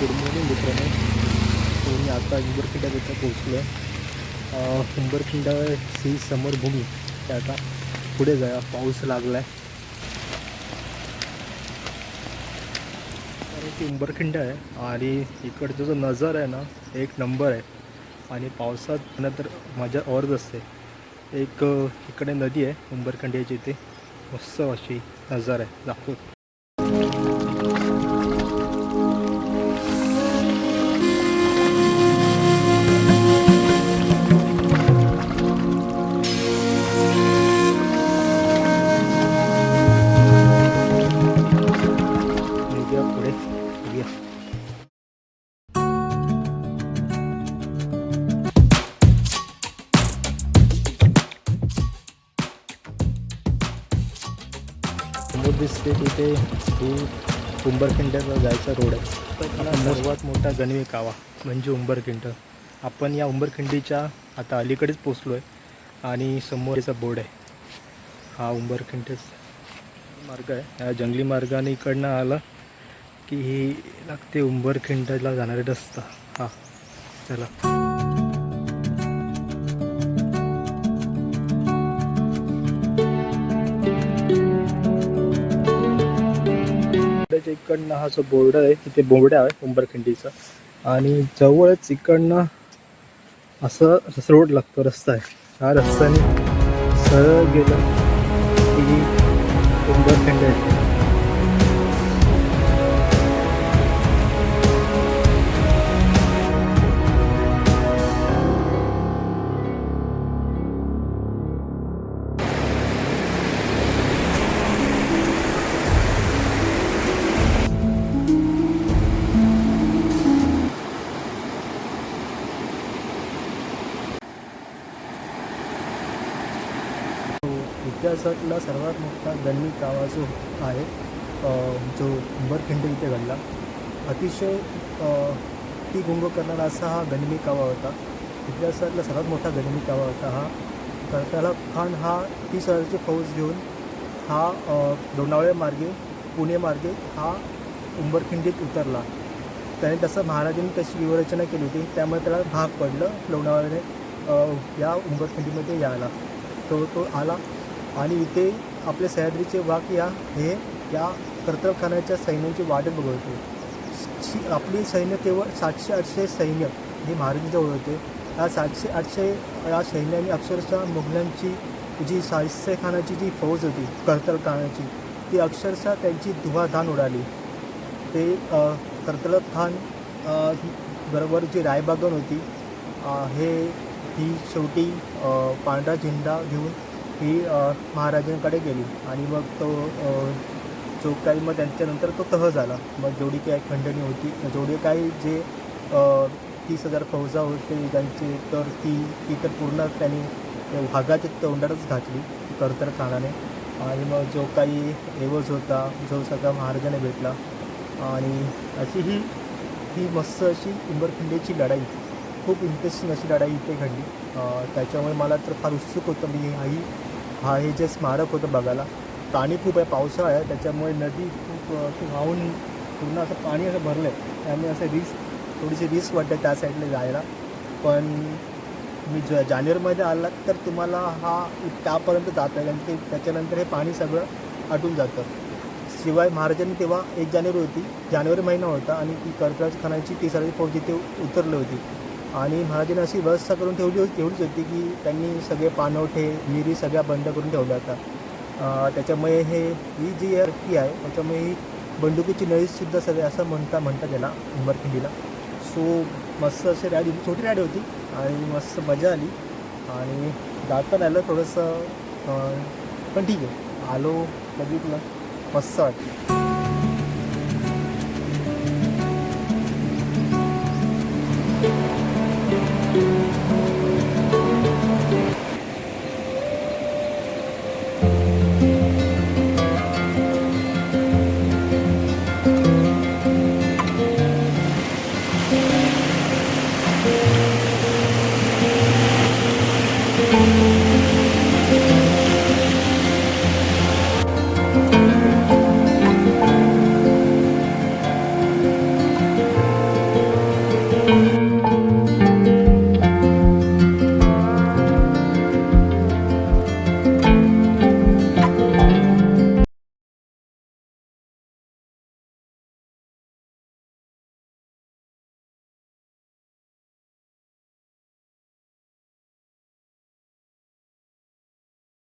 Good morning मित्रांनो तो मी आता उंबरखिंडा तिथं पोहोचलो आहे उंबरखिंडा ही समरभूमी ते आता पुढे जाया पाऊस लागला आहे आणि ती उंबरखिंड आहे आणि इकडचा जो नजर आहे ना एक नंबर आहे. आणि पावसात ना तर मजा औरच असते. एक इकडे नदी आहे उंबरखिंड्याची इथे मस्त अशी नजर आहे. दाखवत दिसते तिथे ही उंबरखिंड्याला जायचा रोड आहे. तर सर्वात मोठा गणवी कावा म्हणजे उंबरखिंड. आपण या उंबरखिंडीच्या आता अलीकडेच पोचलो आहे आणि समोरचा बोर्ड आहे. हा उंबरखिंड मार्ग आहे. या जंगली मार्गाने इकडनं आला की ही लागते उंबरखिंडला जाणारे रस्ता. हा चला. त्याच्या इकडनं हा जो बोर्ड आहे तिथे बोर्ड आहे उंबरखिंडीचा. आणि जवळच इकडनं असं रोड लागतो रस्ता आहे. हा रस्त्याने सरळ गेलं की उंबरखिंड आहे. इतिहासातला सर्वात मोठा गणवी कावा जो आहे जो उंबरखिंड इथे घडला अतिशय ती गुंग करणारा असा हा गणवी कावा होता. इतिहासातला सर्वात मोठा गणवी कावा होता हा. तर त्याला खान हा तीस हजारची फौज घेऊन हा लोणावळे मार्गे पुणे मार्गे हा उंबरखिंडीत उतरला. त्याने तसं महाराजांनी तशी व्यूहरचना केली होती. त्यामुळे त्याला भाग पडलं लोणावळ्याने या उंबरखिंडीमध्ये यायला. तो तो आला. आणि इथे आपले सह्याद्रीचे वाघ या हे या कर्तबखानाच्या सैन्याची वाट बघवते. आपली सैन्य केवळ सातशे आठशे सैन्य हे महाराजांजवळ होते. या सातशे आठशे या सैन्याने अक्षरशः मुघलांची जी साहिस्य खानाची जी फौज होती कर्तबखानाची ती अक्षरशः त्यांची धुवाधान उडाली. ते कर्तलब खान बरोबर जी रायबागन होती हे ही शेवटी पांढरा झेंडा घेऊन ही महाराजांकडे गेली आणि मग तो जो काही मग त्यांच्यानंतर तो तह झाला. मग जेवढी काही खंडणी होती जेवढे काही जे तीस हजार फौजा होते त्यांचे तर ती ती तर पूर्ण त्यांनी वाघाच्या तोंडातच घातली कर्तर खानाने आणि मग जो काही एवज होता जो सगळा महाराजाने भेटला. आणि अशी ही ही मस्त अशी उंबरखिंडीची लढाई खूप इंटरेस्टिंग अशी लढाई इथे घडली. त्याच्यामुळे मला तर फार उत्सुक होतं. मी हाही हा हे जे स्मारक होतं बघायला पाणी खूप आहे पावसाळा आहे त्याच्यामुळे नदी खूप वाहून पूर्ण असं पाणी असं भरलं आहे त्यामुळे असं रिस्क थोडीशी रिस्क वाटते त्या साईडला जायला. पण मी ज जानेवारीमध्ये आलात तर तुम्हाला हा त्यापर्यंत जाता येईल आणि ते त्याच्यानंतर हे पाणी सगळं आटून जातं. शिवाय महाराजांनी तेव्हा एक जानेवारी होती जानेवारी महिना होता आणि ती कर्तराज खानाची ती सर्व फौज तिथे उतरली होती. आणि महाराजांनी अशी व्यवस्था करून ठेवली होती एवढीच होती की त्यांनी सगळे पानवठे विहिरी सगळ्या बंद करून ठेवल्या होत्या. त्याच्यामुळे हे ही जी रक्ती आहे त्याच्यामुळे ही बंदुकीची नळीसुद्धा सगळे असं म्हणता म्हणता त्याला उंबरखिंडीला सो मस्त अशी रॅडी छोटी रॅडी होती आणि मस्त मजा आली. आणि जाताना आलं थोडंसं पण ठीक आहे. आलो बघितलं मस्त वाटलं.